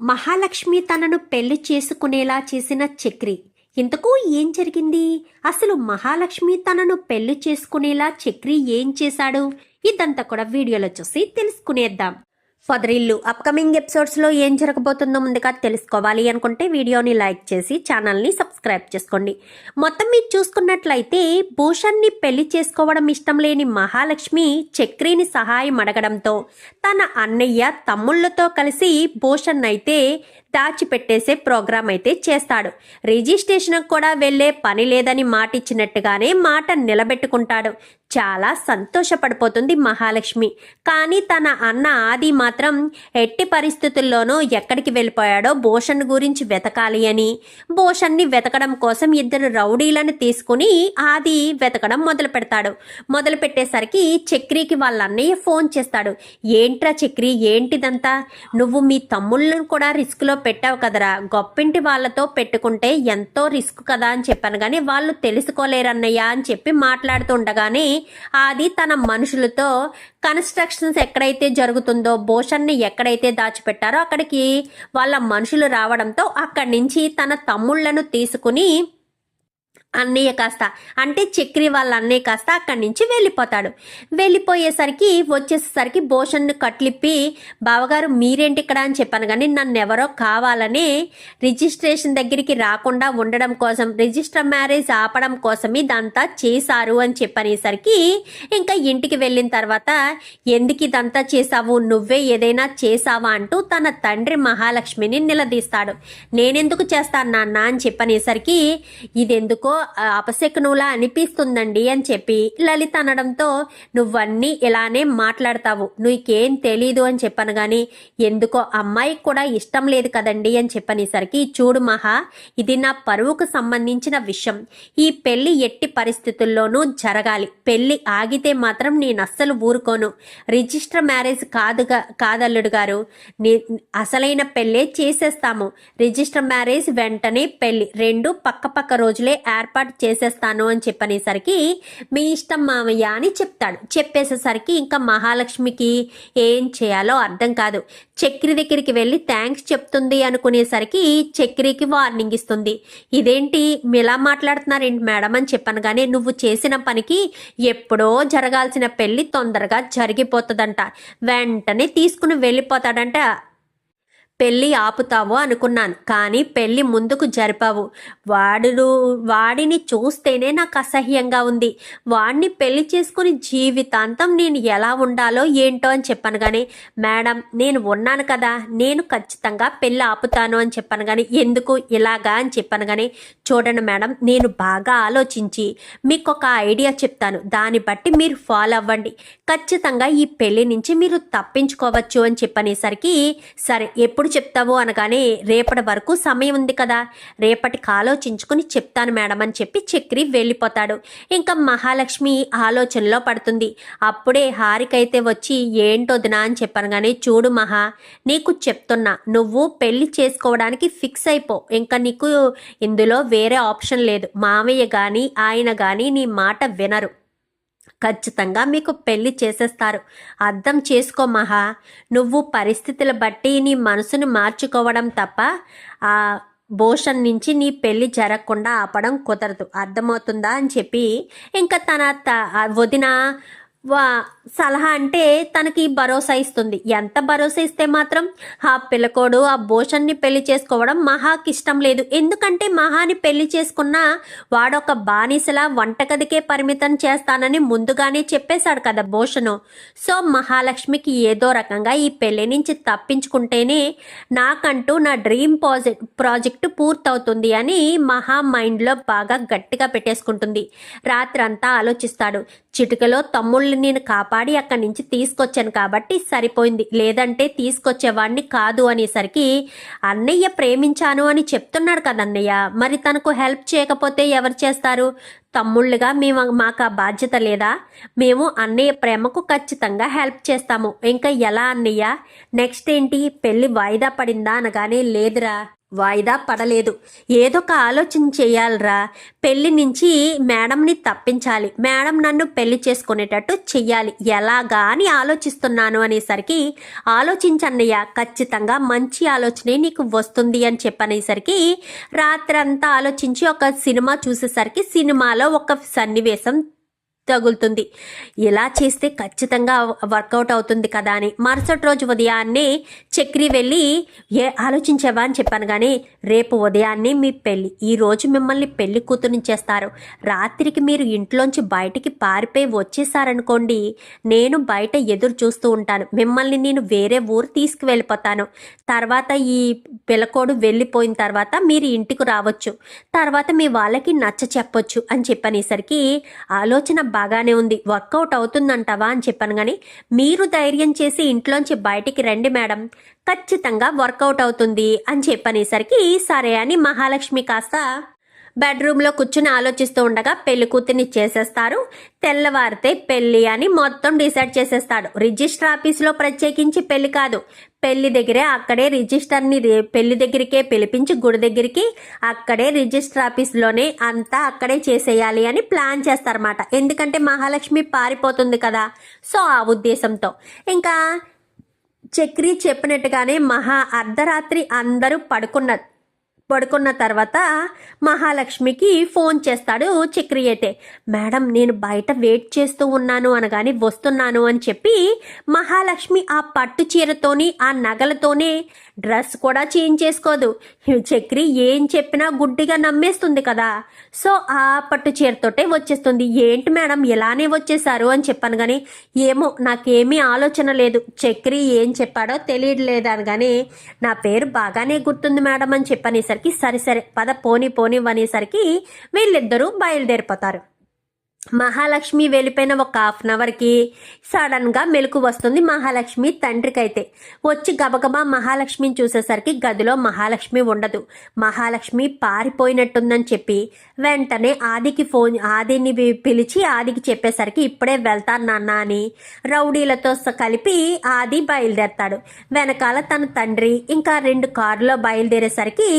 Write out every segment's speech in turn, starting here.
మహాలక్ష్మి తనను పెళ్ళి చేసుకునేలా చేసిన చక్రి. ఇంతకు ఏం జరిగింది? అసలు మహాలక్ష్మి తనను పెళ్ళి చేసుకునేలా చక్రి ఏం చేశాడు? ఇదంతా కూడా వీడియోలో చూసి తెలుసుకునేద్దాం. పొదరిల్లు అప్కమింగ్ ఎపిసోడ్స్లో ఏం జరగబోతుందో ముందుగా తెలుసుకోవాలి అనుకుంటే వీడియోని లైక్ చేసి ఛానల్ని సబ్స్క్రైబ్ చేసుకోండి. మొత్తం మీరు చూసుకున్నట్లయితే భూషణ్ని పెళ్ళి చేసుకోవడం ఇష్టం లేని మహాలక్ష్మి చక్రిని సహాయం అడగడంతో తన అన్నయ్య తమ్ముళ్ళతో కలిసి భూషణ్ అయితే దాచిపెట్టేసే ప్రోగ్రాం అయితే చేస్తాడు. రిజిస్ట్రేషన్కి కూడా వెళ్ళే పని లేదని మాట ఇచ్చినట్టుగానే మాట నిలబెట్టుకుంటాడు. చాలా సంతోషపడిపోతుంది మహాలక్ష్మి. కానీ తన అన్న ఆది మాత్రం ఎట్టి పరిస్థితుల్లోనూ ఎక్కడికి వెళ్ళిపోయాడో భూషణ్ గురించి వెతకాలి అని. భూషణ్ని వెతకడం కోసం ఇద్దరు రౌడీలను తీసుకుని ఆది వెతకడం మొదలు పెడతాడు. మొదలు పెట్టేసరికి చక్రికి వాళ్ళ అన్నయ్య ఫోన్ చేస్తాడు. ఏంట్రా చక్రి ఏంటిదంతా? నువ్వు మీ తమ్ముళ్ళను కూడా రిస్క్లో పెట్టావు కదరా. గొప్పింటి వాళ్ళతో పెట్టుకుంటే ఎంతో రిస్క్ కదా అని చెప్పాను. కానీ వాళ్ళు తెలుసుకోలేరన్నయ్య అని చెప్పి మాట్లాడుతుండగానే అది తన మనుషులతో కన్స్ట్రక్షన్స్ ఎక్కడైతే జరుగుతుందో భూషణ్ని ఎక్కడైతే దాచిపెట్టారో అక్కడికి వాళ్ళ మనుషులు రావడంతో అక్కడి నుంచి తన తమ్ముళ్ళను తీసుకుని అన్నయ్య కాస్త అంటే చక్రి వాళ్ళ అన్నయ్య కాస్త అక్కడి నుంచి వెళ్ళిపోతాడు. వెళ్ళిపోయేసరికి వచ్చేసరికి భూషణ్ని కట్లిప్పి బావగారు మీరేంటి ఇక్కడ? అని చెప్పాను. కానీ నన్ను ఎవరో కావాలని రిజిస్ట్రేషన్ దగ్గరికి రాకుండా ఉండడం కోసం రిజిస్టర్ మ్యారేజ్ ఆపడం కోసం ఇదంతా చేశారు అని చెప్పనేసరికి ఇంకా ఇంటికి వెళ్ళిన తర్వాత ఎందుకు ఇదంతా చేశావు? నువ్వే ఏదైనా చేసావా అంటూ తన తండ్రి మహాలక్ష్మిని నిలదీస్తాడు. నేనెందుకు చేస్తాను నాన్న? అని చెప్పనేసరికి ఇదెందుకో అపశకునులా అనిపిస్తుందండి అని చెప్పి లలిత అనడంతో నువ్వన్నీ ఇలానే మాట్లాడతావు. నీకేం తెలీదు అని చెప్పను గాని ఎందుకో అమ్మాయికి కూడా ఇష్టం లేదు కదండి అని చెప్పనేసరికి చూడు మహా ఇది నా పరువుకు సంబంధించిన విషయం. ఈ పెళ్ళి ఎట్టి పరిస్థితుల్లోనూ జరగాలి. పెళ్ళి ఆగితే మాత్రం నేను అస్సలు ఊరుకోను. రిజిస్టర్ మ్యారేజ్ కాదుగా కాదల్లుడు గారు. ని- అసలైన పెళ్ళే చేసేస్తాము. రిజిస్టర్ మ్యారేజ్ వెంటనే పెళ్ళి. రెండు పక్క పక్క రోజులే ఏర్పాటు ఏర్పాటు చేసేస్తాను అని చెప్పనేసరికి మీ ఇష్టం మామయ్య అని చెప్తాడు. చెప్పేసేసరికి ఇంకా మహాలక్ష్మికి ఏం చేయాలో అర్థం కాదు. చక్రి దగ్గరికి వెళ్ళి థ్యాంక్స్ చెప్తుంది అనుకునేసరికి చక్రికి వార్నింగ్ ఇస్తుంది. ఇదేంటి? మీలా మాట్లాడుతున్నారేంటి మేడం అని చెప్పాను కానీ నువ్వు చేసిన పనికి ఎప్పుడో జరగాల్సిన పెళ్ళి తొందరగా జరిగిపోతుందంట. వెంటనే తీసుకుని వెళ్ళిపోతాడంట పెళ్ళి ఆపుతావు అనుకున్నాను కానీ పెళ్ళి ముందుకు జరిపావు. వాడు వాడిని చూస్తేనే నాకు అసహ్యంగా ఉంది. వాడిని పెళ్ళి చేసుకుని జీవితాంతం నేను ఎలా ఉండాలో ఏంటో అని చెప్పాను కానీ మేడం నేను ఉన్నాను కదా నేను ఖచ్చితంగా పెళ్ళి ఆపుతాను అని చెప్పాను కానీ ఎందుకు ఇలాగా అని చెప్పాను కానీ చూడండి మేడం నేను బాగా ఆలోచించి మీకు ఒక ఐడియా చెప్తాను. దాన్ని బట్టి మీరు ఫాలో అవ్వండి. ఖచ్చితంగా ఈ పెళ్ళి నుంచి మీరు తప్పించుకోవచ్చు అని చెప్పనేసరికి సరే ఎప్పుడు చెప్తావు అనగానే రేపటి వరకు సమయం ఉంది కదా. రేపటికి ఆలోచించుకుని చెప్తాను మేడం అని చెప్పి చక్రి వెళ్ళిపోతాడు. ఇంకా మహాలక్ష్మి ఆలోచనలో పడుతుంది. అప్పుడే హారికైతే వచ్చి ఏంటొదినా అని చెప్పాను కానీ చూడు మహా నీకు చెప్తున్నా. నువ్వు పెళ్ళి చేసుకోవడానికి ఫిక్స్ అయిపో. ఇంకా నీకు ఇందులో వేరే ఆప్షన్ లేదు. మామయ్య కానీ ఆయన కానీ నీ మాట వినరు. ఖచ్చితంగా మీకు పెళ్ళి చేసేస్తారు. అర్థం చేసుకో మహా. నువ్వు పరిస్థితుల బట్టి నీ మనసును మార్చుకోవడం తప్ప ఆ భూషణ్ నుంచి నీ పెళ్ళి జరగకుండా ఆపడం కుదరదు. అర్థమవుతుందా అని చెప్పి ఇంకా తన త- వదిన వా సలహా అంటే తనకి భరోసా ఇస్తుంది. ఎంత భరోసా ఇస్తే మాత్రం ఆ పిల్లకోడు ఆ భూషణ్ని పెళ్ళి చేసుకోవడం మహాకి ఇష్టం లేదు. ఎందుకంటే మహాని పెళ్ళి చేసుకున్న వాడొక బానిసలా వంటగదికే పరిమితం చేస్తానని ముందుగానే చెప్పేశాడు కదా భూషణు. సో మహాలక్ష్మికి ఏదో రకంగా ఈ పెళ్ళి నుంచి తప్పించుకుంటేనే నాకంటూ నా డ్రీమ్ ప్రాజెక్ట్ ప్రాజెక్టు పూర్తవుతుంది అని మహా మైండ్లో బాగా గట్టిగా పెట్టేసుకుంటుంది. రాత్రంతా ఆలోచిస్తాడు. చిటికలో తమ్ముళ్ళని నేను కాపాడి అక్కడి నుంచి తీసుకొచ్చాను కాబట్టి సరిపోయింది. లేదంటే తీసుకొచ్చేవాడిని కాదు అనేసరికి అన్నయ్య ప్రేమించాను అని చెప్తున్నాడు కదా అన్నయ్య మరి తనకు హెల్ప్ చేయకపోతే ఎవరు చేస్తారు? తమ్ముళ్ళుగా మేము మాకు ఆ బాధ్యత లేదా? మేము అన్నయ్య ప్రేమకు ఖచ్చితంగా హెల్ప్ చేస్తాము. ఇంకా ఎలా అన్నయ్య? నెక్స్ట్ ఏంటి? పెళ్ళి వాయిదా పడిందా? అనగానే లేదురా. వాయిదా పడలేదు. ఏదో ఒక ఆలోచన చేయాలిరా. పెళ్ళి నుంచి మేడంని తప్పించాలి. మేడం నన్ను పెళ్ళి చేసుకునేటట్టు చెయ్యాలి. ఎలాగా అని ఆలోచిస్తున్నాను అనేసరికి ఆలోచించన్నయ్య ఖచ్చితంగా మంచి ఆలోచనే నీకు వస్తుంది అని చెప్పనేసరికి రాత్రంతా ఆలోచించి ఒక సినిమా చూసేసరికి సినిమాలో ఒక సన్నివేశం తగులుతుంది. ఇలా చేస్తే ఖచ్చితంగా వర్కౌట్ అవుతుంది కదా అని మరుసటి రోజు ఉదయాన్నే చక్రి వెళ్ళి ఏ ఆలోచించావా? అని చెప్పాను కానీ రేపు ఉదయాన్నే మీ పెళ్ళి ఈ రోజు మిమ్మల్ని పెళ్ళి కూతురుని చేస్తారు. రాత్రికి మీరు ఇంట్లోంచి బయటికి పారిపోయి వచ్చేసారనుకోండి నేను బయట ఎదురు చూస్తూ ఉంటాను. మిమ్మల్ని నేను వేరే ఊరు తీసుకువెళ్ళిపోతాను. తర్వాత ఈ పిల్లకోడు వెళ్ళిపోయిన తర్వాత మీరు ఇంటికి రావచ్చు. తర్వాత మీ వాళ్ళకి నచ్చ చెప్పొచ్చు అని చెప్పనేసరికి ఆలోచన బాగానే ఉంది. వర్కౌట్ అవుతుందంటావా అని చెప్పాను కానీ మీరు ధైర్యం చేసి ఇంట్లోంచి బయటికి రండి మేడం. ఖచ్చితంగా వర్కౌట్ అవుతుంది అని చెప్పనేసరికి సరే అని మహాలక్ష్మి కాస్త బెడ్రూమ్లో కూర్చుని ఆలోచిస్తూ ఉండగా పెళ్ళి కూతుర్ని చేసేస్తారు. తెల్లవారితే పెళ్ళి అని మొత్తం డిసైడ్ చేసేస్తాడు. రిజిస్టర్ ఆఫీస్లో ప్రత్యేకించి పెళ్ళి కాదు. పెళ్ళి దగ్గరే అక్కడే రిజిస్టర్ని పెళ్ళి దగ్గరికే పిలిపించి గుడి దగ్గరికి అక్కడే రిజిస్టర్ ఆఫీస్లోనే అంతా అక్కడే చేసేయాలి అని ప్లాన్ చేస్తారన్నమాట. ఎందుకంటే మహాలక్ష్మి పారిపోతుంది కదా. సో ఆ ఉద్దేశంతో. ఇంకా చక్రి చెప్పినట్టుగానే మహా అర్ధరాత్రి అందరూ పడుకున్నారు పడుకున్న తర్వాత మహాలక్ష్మికి ఫోన్ చేస్తాడు చక్రి అయితే మేడం నేను బయట వెయిట్ చేస్తూ ఉన్నాను అనగాని వస్తున్నాను అని చెప్పి మహాలక్ష్మి ఆ పట్టు చీరతోని ఆ నగలతోనే డ్రెస్ కూడా చేంజ్ చేసుకోదు. చక్రి ఏం చెప్పినా గుడ్డిగా నమ్మేస్తుంది కదా. సో ఆ పట్టు చీరతోటే వచ్చేస్తుంది. ఏంటి మేడం ఇలానే వచ్చేసారు అని చెప్పాను కానీ ఏమో నాకేమీ ఆలోచన లేదు. చక్రి ఏం చెప్పాడో తెలియట్లేదు కానీ నా పేరు బాగానే గుర్తుంది మేడం అని చెప్పనేసరికి సరే సరే పద పోని పోని అనేసరికి వీళ్ళిద్దరూ బయలుదేరిపోతారు. మహాలక్ష్మి వెళ్ళిపోయిన ఒక హాఫ్ అన్ అవర్కి సడన్గా మెలకు వస్తుంది మహాలక్ష్మి తండ్రికైతే. వచ్చి గబగబా మహాలక్ష్మిని చూసేసరికి గదిలో మహాలక్ష్మి ఉండదు. మహాలక్ష్మి పారిపోయినట్టుందని చెప్పి వెంటనే ఆదికి ఫోన్ ఆదిని పిలిచి ఆదికి చెప్పేసరికి ఇప్పుడే వెళ్తాను నాన్న అని రౌడీలతో కలిపి ఆది బయలుదేరతాడు. వెనకాల తన తండ్రి ఇంకా రెండు కారులో బయలుదేరేసరికి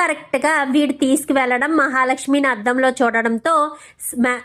కరెక్ట్గా వీడు తీసుకువెళ్ళడం మహాలక్ష్మిని అద్దంలో చూడడంతో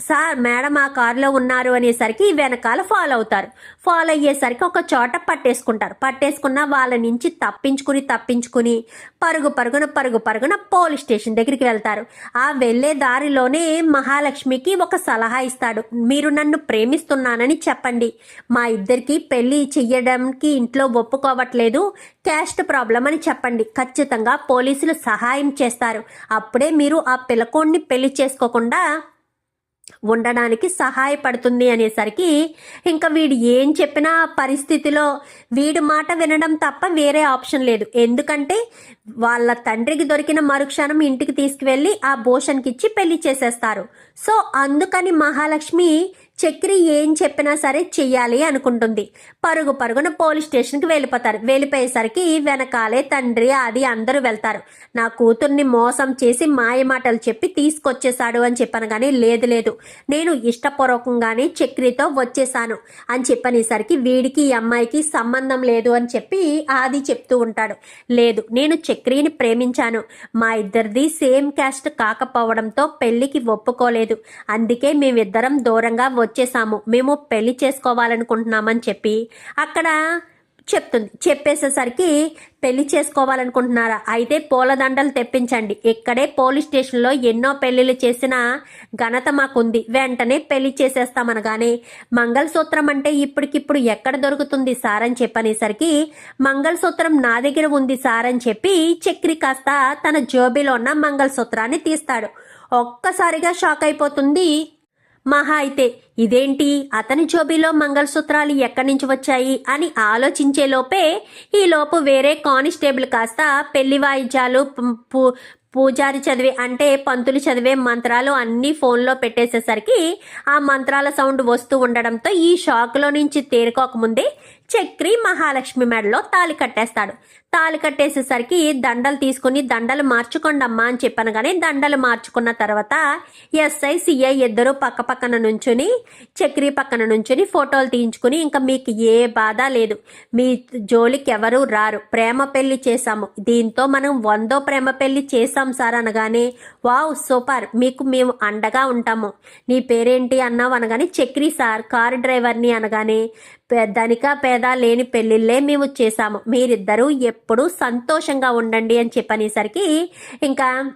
సార్ మేడం ఆ కారులో ఉన్నారు అనేసరికి వెనకాల ఫాలో అవుతారు. ఫాలో అయ్యేసరికి ఒక చోట పట్టేసుకుంటారు. పట్టేసుకున్న వాళ్ళ నుంచి తప్పించుకుని తప్పించుకుని పరుగు పరుగున పరుగు పరుగున పోలీస్ స్టేషన్ దగ్గరికి వెళ్తారు. ఆ వెళ్ళే దారిలోనే మహాలక్ష్మికి ఒక సలహా ఇస్తాడు. మీరు నన్ను ప్రేమిస్తున్నానని చెప్పండి. మా ఇద్దరికి పెళ్ళి చెయ్యడానికి ఇంట్లో ఒప్పుకోవట్లేదు. క్యాస్ట్ ప్రాబ్లం అని చెప్పండి. ఖచ్చితంగా పోలీసులు సహాయం చేస్తారు. అప్పుడే మీరు ఆ పిల్లకోడిని పెళ్ళి చేసుకోకుండా ఉండడానికి సహాయపడుతుంది అనేసరికి ఇంకా వీడు ఏం చెప్పినా పరిస్థితిలో వీడి మాట వినడం తప్ప వేరే ఆప్షన్ లేదు. ఎందుకంటే వాళ్ళ తండ్రికి దొరికిన మరుక్షణం ఇంటికి తీసుకువెళ్ళి ఆ భూషణ్కి ఇచ్చి పెళ్ళి చేసేస్తారు. సో అందుకని మహాలక్ష్మి చక్రి ఏం చెప్పినా సరే చెయ్యాలి అనుకుంటుంది. పరుగు పరుగున పోలీస్ స్టేషన్కి వెళ్ళిపోతారు. వెళ్ళిపోయేసరికి వెనకాలే తండ్రి అది అందరూ వెళ్తారు. నా కూతుర్ని మోసం చేసి మాయమాటలు చెప్పి తీసుకొచ్చేసాడు అని చెప్పాను కానీ లేదు లేదు. నేను ఇష్టపూర్వకంగానే చక్రితో వచ్చేసాను అని చెప్పనేసరికి వీడికి ఈ అమ్మాయికి సంబంధం లేదు అని చెప్పి ఆది చెప్తూ ఉంటాడు. లేదు నేను చక్రిని ప్రేమించాను. మా ఇద్దరిది సేమ్ క్యాస్ట్ కాకపోవడంతో పెళ్ళికి ఒప్పుకోలేదు. అందుకే మేమిద్దరం దూరంగా వచ్చేసాము. మేము పెళ్ళి చేసుకోవాలనుకుంటున్నామని చెప్పి అక్కడ చెప్తుంది. చెప్పేసేసరికి పెళ్ళి చేసుకోవాలనుకుంటున్నారా? అయితే పూలదండలు తెప్పించండి. ఇక్కడే పోలీస్ స్టేషన్లో ఎన్నో పెళ్ళిళ్ళు చేసిన ఘనత మాకుంది. వెంటనే పెళ్ళి చేసేస్తామనగానే మంగళసూత్రం అంటే ఇప్పటికిప్పుడు ఎక్కడ దొరుకుతుంది సార్ అని చెప్పనేసరికి మంగళసూత్రం నా దగ్గర ఉంది సార్ అని చెప్పి చక్రి కాస్త తన జోబీలో ఉన్న మంగళసూత్రాన్ని తీస్తాడు. ఒక్కసారిగా షాక్ అయిపోతుంది మహా అయితే ఇదేంటి? అతని జోబీలో మంగళసూత్రాలు ఎక్కడి నుంచి వచ్చాయి? అని ఆలోచించే లోపే ఈ లోపు వేరే కానిస్టేబుల్ కాస్త పెళ్ళి వాయిద్యాలు పూజారి చదివే అంటే పంతులు చదివే మంత్రాలు అన్నీ ఫోన్లో పెట్టేసేసరికి ఆ మంత్రాల సౌండ్ వస్తూ ఉండడంతో ఈ షాక్లో నుంచి తేరుకోకముందే చక్రి మహాలక్ష్మి మెడలో తాలి కట్టేస్తాడు. తాలి కట్టేసేసరికి దండలు తీసుకుని దండలు మార్చుకోండమ్మా అని చెప్పాను కానీ దండలు మార్చుకున్న తర్వాత ఎస్ఐ సిఐ ఇద్దరు పక్క పక్కన నుంచుని చక్రి పక్కన నుంచుని ఫోటోలు తీయించుకుని ఇంకా మీకు ఏ బాధ లేదు. మీ జోలికి ఎవరు రారు. ప్రేమ పెళ్ళి చేశాము. దీంతో మనం వందో ప్రేమ పెళ్ళి చేశాం సార్ అనగానే వావ్ సూపర్. మీకు మేము అండగా ఉంటాము. నీ పేరేంటి అన్నావు అనగానే చక్రి సార్ కారు డ్రైవర్ని అనగానే ధనిక పేద లేని పెళ్ళిళ్ళే మేము చేశాము. మీరిద్దరూ ఎప్పుడూ సంతోషంగా ఉండండి అని చెప్పనేసరికి ఇంకా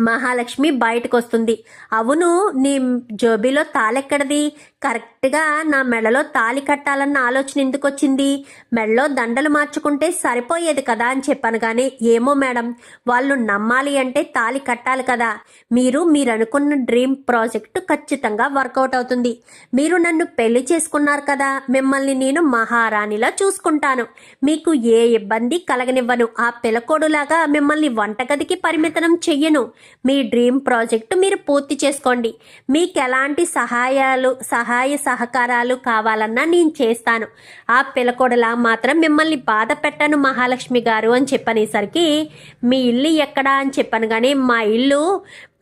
మహాలక్ష్మి బయటకు వస్తుంది అవును నీ జోబీలో తాళెక్కడది కరెక్ట్గా నా మెడలో తాళి కట్టాలన్న ఆలోచన ఎందుకు వచ్చింది మెడలో దండలు మార్చుకుంటే సరిపోయేది కదా అని చెప్పాను కానీ ఏమో మేడం వాళ్ళు నమ్మాలి అంటే తాళి కట్టాలి కదా. మీరు మీరు అనుకున్న డ్రీమ్ ప్రాజెక్ట్ ఖచ్చితంగా వర్కౌట్ అవుతుంది. మీరు నన్ను పెళ్ళి చేసుకున్నారు కదా మిమ్మల్ని నేను మహారాణిలా చూసుకుంటాను. మీకు ఏ ఇబ్బంది కలగనివ్వను. ఆ పిలకోడులాగా మిమ్మల్ని వంటగదికి పరిమితం చెయ్యను. మీ డ్రీమ్ ప్రాజెక్టు మీరు పూర్తి చేసుకోండి. మీకు ఎలాంటి సహాయాలు సహాయ సహకారాలు కావాలన్నా నేను చేస్తాను. ఆ పిలకొడలా మాత్రం మిమ్మల్ని బాధ పెట్టను మహాలక్ష్మి గారు అని చెప్పనేసరికి మీ ఇల్లు ఎక్కడా? అని చెప్పాను కానీ మా ఇల్లు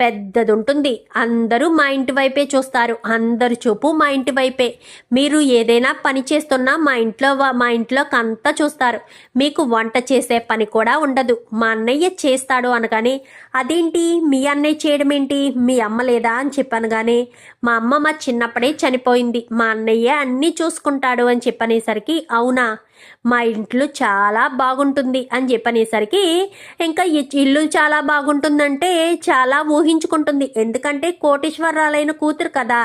పెద్దది ఉంటుంది అందరూ మా ఇంటి వైపే చూస్తారు. అందరు చూపు మా ఇంటి వైపే. మీరు ఏదైనా పని చేస్తున్నా మా ఇంట్లో మా ఇంట్లోకి అంతా చూస్తారు. మీకు వంట చేసే పని కూడా ఉండదు. మా అన్నయ్య చేస్తాడు అనగానే అదేంటి? మీ అన్నయ్య చేయడం ఏంటి మీ అమ్మ లేదా? అని చెప్పాను కానీ మా అమ్మ మా చిన్నప్పుడే చనిపోయింది. మా అన్నయ్య అన్నీ చూసుకుంటాడు అని చెప్పనేసరికి అవునా? మా ఇంట్లో చాలా బాగుంటుంది అని చెప్పనేసరికి ఇంకా ఇల్లు చాలా బాగుంటుందంటే చాలా ఊహించుకుంటుంది. ఎందుకంటే కోటీశ్వరరాలైన కూతురు కదా.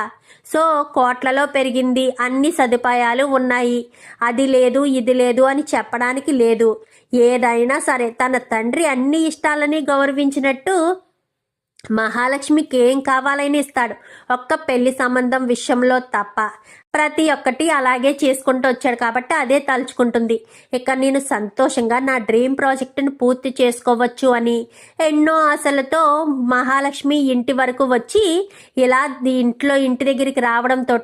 సో కోట్లలో పెరిగింది అన్ని సదుపాయాలు ఉన్నాయి. అది లేదు ఇది లేదు అని చెప్పడానికి లేదు. ఏదైనా సరే తన తండ్రి అన్ని ఇష్టాలని గౌరవించినట్టు మహాలక్ష్మికి ఏం కావాలని ఇస్తాడు. ఒక్క పెళ్ళి సంబంధం విషయంలో తప్ప. ప్రతి ఒక్కటి అలాగే చేసుకుంటూ వచ్చాడు కాబట్టి అదే తలుచుకుంటుంది. ఇక నేను సంతోషంగా నా డ్రీమ్ ప్రాజెక్టును పూర్తి చేసుకోవచ్చు అని ఎన్నో ఆశలతో మహాలక్ష్మి ఇంటి వరకు వచ్చి ఇలా ఇంట్లో ఇంటి దగ్గరికి రావడంతో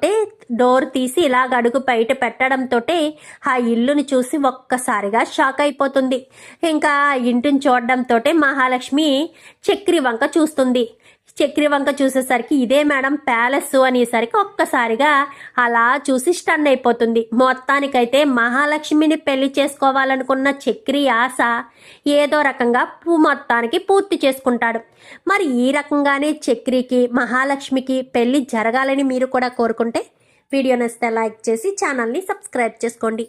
డోర్ తీసి ఇలా అడుగు బయట పెట్టడంతో ఆ ఇల్లుని చూసి ఒక్కసారిగా షాక్ అయిపోతుంది. ఇంకా ఇంటిని చూడడంతో మహాలక్ష్మి చక్రి వంక చూస్తుంది. చక్రి వంక చూసేసరికి ఇదే మేడం ప్యాలెస్ అనేసరికి ఒక్కసారిగా అలా చూసి స్టన్ అయిపోతుంది. మొత్తానికైతే మహాలక్ష్మిని పెళ్ళి చేసుకోవాలనుకున్న చక్రి ఆశ ఏదో రకంగా పూ- మొత్తానికి పూర్తి చేసుకుంటాడు. మరి ఈ రకంగానే చక్రికి మహాలక్ష్మికి పెళ్ళి జరగాలని మీరు కూడా కోరుకుంటే వీడియో నచ్చితే లైక్ చేసి ఛానల్ని సబ్స్క్రైబ్ చేసుకోండి.